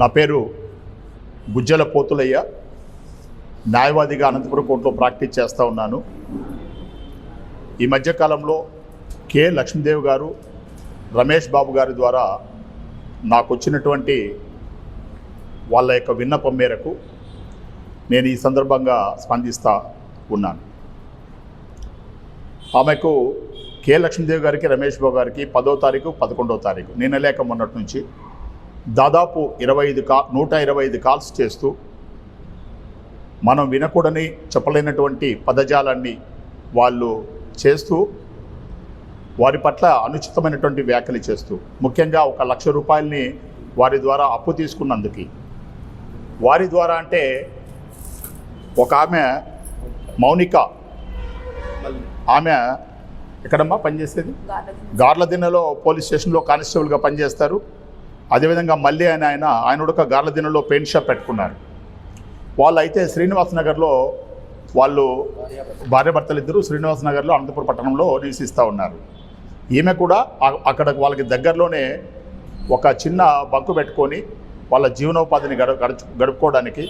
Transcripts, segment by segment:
నా పేరు గుజ్జల పోతులయ్య. న్యాయవాదిగా అనంతపురం కోర్టులో ప్రాక్టీస్ చేస్తూ ఉన్నాను. ఈ మధ్యకాలంలో కె లక్ష్మీదేవి గారు రమేష్ బాబు గారి ద్వారా నాకు వచ్చినటువంటి వాళ్ళ యొక్క విన్నపం మేరకు నేను ఈ సందర్భంగా స్పందిస్తూ ఉన్నాను. ఆమెకు కె లక్ష్మీదేవి గారికి రమేష్ బాబు గారికి పదో తారీఖు పదకొండో తారీఖు నిన్న లేక మొన్నటి నుంచి దాదాపు ఇరవై ఐదు కా నూట ఇరవై ఐదు కాల్స్ చేస్తూ మనం వినకూడని చెప్పలేనటువంటి పదజాలాన్ని వాళ్ళు చేస్తూ వారి పట్ల అనుచితమైనటువంటి వ్యాఖ్యలు చేస్తూ ముఖ్యంగా ఒక లక్ష రూపాయలని వారి ద్వారా అప్పు తీసుకున్నందుకు. వారి ద్వారా అంటే ఒక ఆమె మౌనిక. ఆమె ఎక్కడమ్మా పనిచేసేది? గార్ల దిన్నెలో. పోలీస్ స్టేషన్లో కానిస్టేబుల్గా పనిచేస్తారు. అదేవిధంగా మళ్ళీ ఆయన ఆయన ఆయన ఒక గార్ల దినంలో పెయింట్ షాప్ పెట్టుకున్నారు. వాళ్ళు అయితే శ్రీనివాస్ నగర్లో వాళ్ళు భార్యాభర్తలు ఇద్దరు శ్రీనివాస్ నగర్లో అనంతపురం పట్టణంలో నివసిస్తూ ఉన్నారు. ఈమె కూడా అక్కడ వాళ్ళకి దగ్గరలోనే ఒక చిన్న బంకు పెట్టుకొని వాళ్ళ జీవనోపాధిని గడ గడుపుకోవడానికి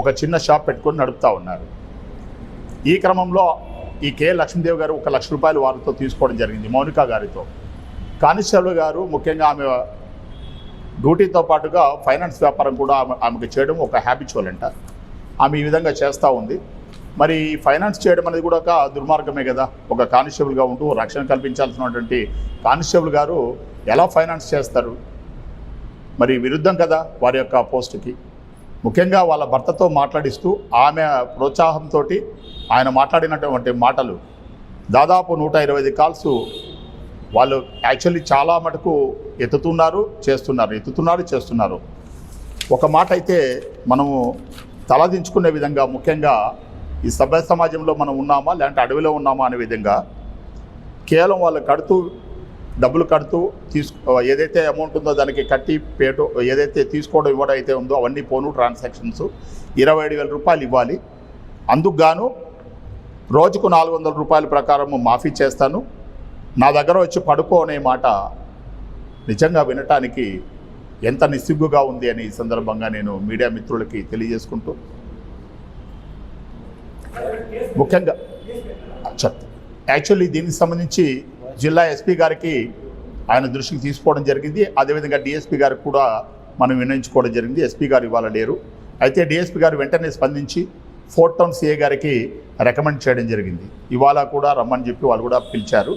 ఒక చిన్న షాప్ పెట్టుకొని నడుపుతూ ఉన్నారు. ఈ క్రమంలో ఈ కె లక్ష్మీదేవి గారు ఒక లక్ష రూపాయలు వారితో తీసుకోవడం జరిగింది మౌనిక గారితో. కానిస్టేబుల్ గారు ముఖ్యంగా ఆమె డ్యూటీతో పాటుగా ఫైనాన్స్ వ్యాపారం కూడా ఆమె ఆమెకు చేయడం ఒక హ్యాబిచువల్ అంట. ఆమె ఈ విధంగా చేస్తూ ఉంది. మరి ఫైనాన్స్ చేయడం అనేది కూడా ఒక దుర్మార్గమే కదా. ఒక కానిస్టేబుల్గా ఉంటూ రక్షణ కల్పించాల్సినటువంటి కానిస్టేబుల్ గారు ఎలా ఫైనాన్స్ చేస్తారు? మరి విరుద్ధం కదా వారి యొక్క పోస్టుకి ముఖ్యంగా వాళ్ళ భర్తతో మాట్లాడిస్తూ ఆమె ప్రోత్సాహంతో ఆయన మాట్లాడినటువంటి మాటలు దాదాపు నూట ఇరవై ఐదు కాల్స్ వాళ్ళు యాక్చువల్లీ చాలా మటుకు ఎత్తుతున్నారు చేస్తున్నారు. ఎత్తుతున్నారు చేస్తున్నారు. ఒక మాట అయితే మనము తలదించుకునే విధంగా ముఖ్యంగా ఈ సభ్య సమాజంలో మనం ఉన్నామా లేదంటే అడవిలో ఉన్నామా అనే విధంగా కేవలం వాళ్ళు కడుతూ డబ్బులు కడుతూ తీసుకు ఏదైతే అమౌంట్ ఉందో దానికి కట్టి పేటు ఏదైతే తీసుకోవడం ఇవ్వడం అయితే ఉందో అవన్నీ పోను ట్రాన్సాక్షన్స్ ఇరవై ఏడు వేల రూపాయలు ఇవ్వాలి. అందుకు గాను రోజుకు నాలుగు వందల రూపాయల ప్రకారం మాఫీ చేస్తాను. నా దగ్గర వచ్చి పడుకో అనే మాట నిజంగా వినటానికి ఎంత నిస్సిగ్గుగా ఉంది అని ఈ సందర్భంగా నేను మీడియా మిత్రులకి తెలియజేసుకుంటూ ముఖ్యంగా యాక్చువల్లీ దీనికి సంబంధించి జిల్లా ఎస్పీ గారికి ఆయన దృష్టికి తీసుకోవడం జరిగింది. అదేవిధంగా డిఎస్పీ గారికి కూడా మనం వినియోగించుకోవడం జరిగింది. ఎస్పీ గారు ఇవాళ లేరు. అయితే డిఎస్పీ గారు వెంటనే స్పందించి ఫోర్ టౌన్ సిఏ గారికి రికమెండ్ చేయడం జరిగింది. ఇవాళ కూడా రమ్మని చెప్పి వాళ్ళు కూడా పిలిచారు.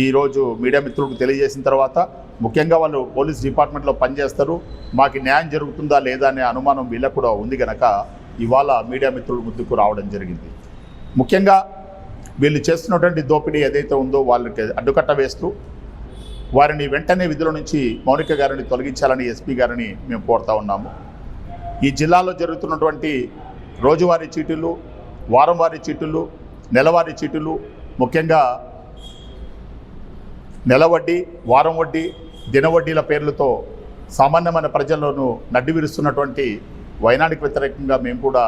ఈరోజు మీడియా మిత్రులకు తెలియజేసిన తర్వాత ముఖ్యంగా వాళ్ళు పోలీస్ డిపార్ట్మెంట్లో పనిచేస్తారు. మాకు న్యాయం జరుగుతుందా లేదా అనే అనుమానం వీళ్ళకు కూడా ఉంది కనుక ఇవాళ మీడియా మిత్రుల ముందుకు రావడం జరిగింది. ముఖ్యంగా వీళ్ళు చేస్తున్నటువంటి దోపిడీ ఏదైతే ఉందో వాళ్ళకి అడ్డుకట్ట వేస్తూ వారిని వెంటనే విధుల నుంచి మౌనిక గారిని తొలగించాలని ఎస్పీ గారిని మేము కోరుతా ఉన్నాము. ఈ జిల్లాలో జరుగుతున్నటువంటి రోజువారీ చీటీలు వారంవారీ చీటీలు నెలవారీ చీటీలు ముఖ్యంగా నెల వడ్డీ వారం వడ్డీ దిన వడ్డీల పేర్లతో సామాన్యమైన ప్రజలను నడ్డి విరుస్తున్నటువంటి వైనానికి వ్యతిరేకంగా మేము కూడా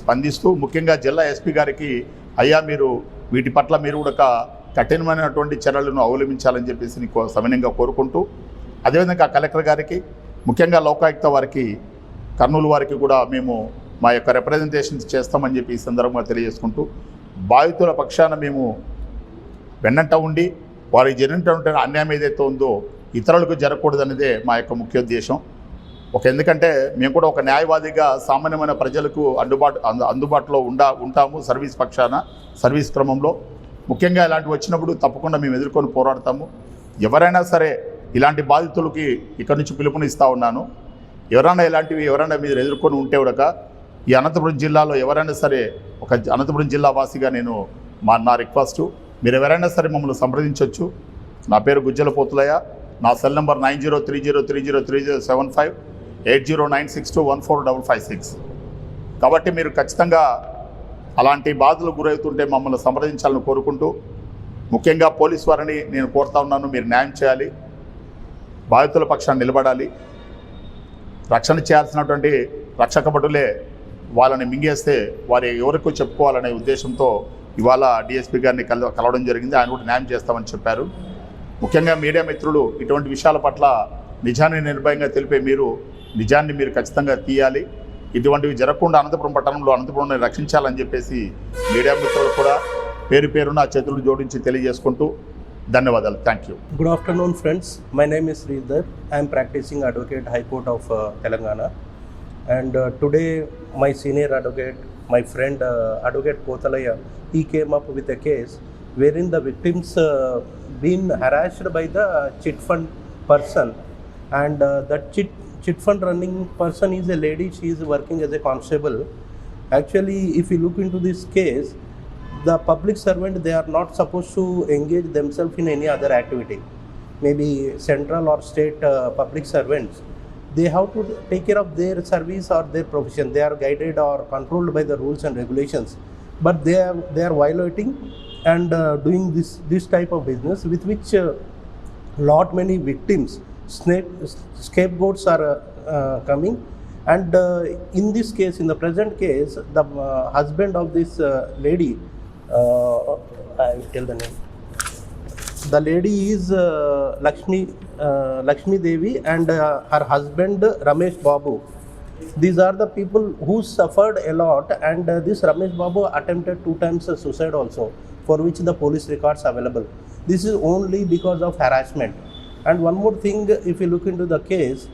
స్పందిస్తూ ముఖ్యంగా జిల్లా ఎస్పీ గారికి అయ్యా మీరు వీటి పట్ల మీరు కూడా కఠినమైనటువంటి చర్యలను అవలంబించాలని చెప్పేసి నీకు సవినయంగా కోరుకుంటూ అదేవిధంగా కలెక్టర్ గారికి ముఖ్యంగా లోకాయుక్త వారికి కర్నూలు వారికి కూడా మేము మా యొక్క రిప్రజెంటేషన్స్ చేస్తామని చెప్పి ఈ సందర్భంగా తెలియజేసుకుంటూ బాధితుల పక్షాన మేము వెన్నంట ఉండి వారికి జరిగినటువంటి అన్యాయం ఏదైతే ఉందో ఇతరులకు జరగకూడదనేదే మా యొక్క ముఖ్య ఉద్దేశం. ఒక ఎందుకంటే మేము కూడా ఒక న్యాయవాదిగా సామాన్యమైన ప్రజలకు అందుబాటు అందు- అందుబాటులో ఉండా ఉంటాము సర్వీస్ పక్షాన సర్వీస్ క్రమంలో. ముఖ్యంగా ఇలాంటివి వచ్చినప్పుడు తప్పకుండా మేము ఎదుర్కొని పోరాడతాము. ఎవరైనా సరే ఇలాంటి బాధితులకి ఇక్కడ నుంచి పిలుపునిస్తూ ఉన్నాను. ఎవరైనా ఇలాంటివి ఎవరైనా మీరు ఎదుర్కొని ఉంటే కూడక ఈ అనంతపురం జిల్లాలో ఎవరైనా సరే ఒక అనంతపురం జిల్లా వాసిగా నేను మా నా రిక్వెస్ట్. మీరు ఎవరైనా సరే మమ్మల్ని సంప్రదించవచ్చు. నా పేరు గుజ్జల పోతులయ్య. నా cell number nine zero three zero three zero three zero seven five eight zero nine six two one four double five six. కాబట్టి మీరు ఖచ్చితంగా అలాంటి బాధలు గురవుతుంటే మమ్మల్ని సంప్రదించాలని కోరుకుంటూ ముఖ్యంగా పోలీస్ వారిని నేను కోరుతా ఉన్నాను మీరు న్యాయం చేయాలి బాధితుల పక్షాన్ని నిలబడాలి. రక్షణ చేయాల్సినటువంటి రక్షక భటులే వాళ్ళని మింగేస్తే వారి ఎవరికో చెప్పుకోవాలనే ఉద్దేశంతో ఇవాళ డిఎస్పీ గారిని కల కలవడం జరిగింది. ఆయన కూడా న్యాయం చేస్తామని చెప్పారు. ముఖ్యంగా మీడియా మిత్రులు ఇటువంటి విషయాల పట్ల నిజాన్ని నిర్భయంగా తెలిపే మీరు నిజాన్ని మీరు ఖచ్చితంగా తీయాలి. ఇటువంటివి జరగకుండా అనంతపురం పట్టణంలో అనంతపురం రక్షించాలని చెప్పేసి మీడియా మిత్రులు కూడా పేరు పేరున చేతులు జోడించి తెలియజేసుకుంటూ ధన్యవాదాలు. Thank you good afternoon friends my name is Sridhar I'm practising advocate high court of Telangana and today My senior advocate, my friend uh, Advocate Kotalaya, he came up with a case wherein the victims uh, been harassed by the chit fund person, and uh, that chit chit fund running person is a lady. She is working as a constable. Actually, if you look into this case, the public servant they are not supposed to engage themselves in any other activity maybe central or state uh, public servants they have to take care of their service or their profession. They are guided or controlled by the rules and regulations. But they are they are violating and uh, doing this this type of business with which uh, lot many victims scapegoats are uh, uh, coming. And uh, in this case in the present case the uh, husband of this uh, lady uh, i tell the name the lady is uh, lakshmi uh, lakshmi devi and uh, her husband ramesh babu. These are the people who suffered a lot and uh, this ramesh babu attempted two times uh, suicide also for which the police records available. This is only because of harassment. And one more thing if you look into the case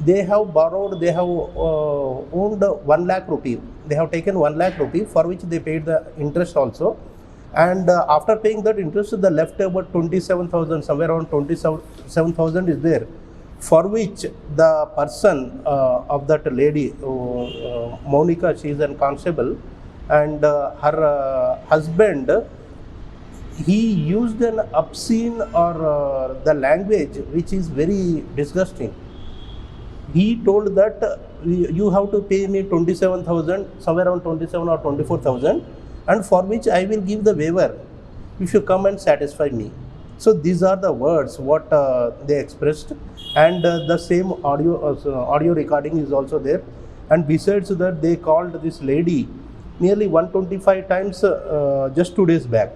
they have borrowed they have uh, owned 1 lakh rupee. They have taken 1 lakh rupee for which they paid the interest also and uh, after paying that interest the left about 27000 somewhere around 27000 is there for which the person uh, of that lady uh, uh, monica she is a constable and uh, her uh, husband he used an obscene or uh, the language which is very disgusting. He told that uh, you have to pay me 27000 somewhere around 27 or 24000 and for which i will give the waiver if you come and satisfy me. So these are the words what uh, they expressed and uh, the same audio uh, audio recording is also there. And besides that they called this lady nearly 125 times uh, just two days back.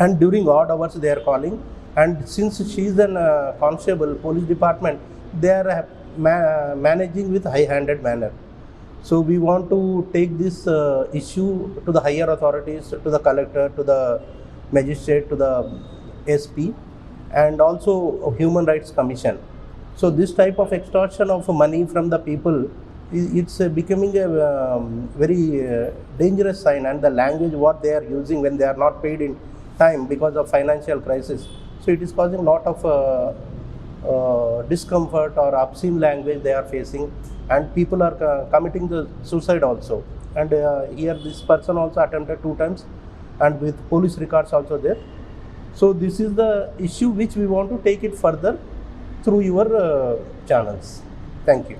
And during odd hours they are calling and since she is an uh, constable police department they are uh, ma- managing with high handed manner so we want to take this uh, issue to the higher authorities to the collector to the magistrate to the sp and also human rights commission. So this type of extortion of money from the people it's uh, becoming a um, very uh, dangerous sign and the language what they are using when they are not paid in time because of financial crisis. So it is causing a lot of uh, uh, discomfort or obscene language they are facing and people are committing the suicide also. And uh, here this person also attempted two times and with police records also there. So this is the issue which we want to take it further through your uh, channels. Thank you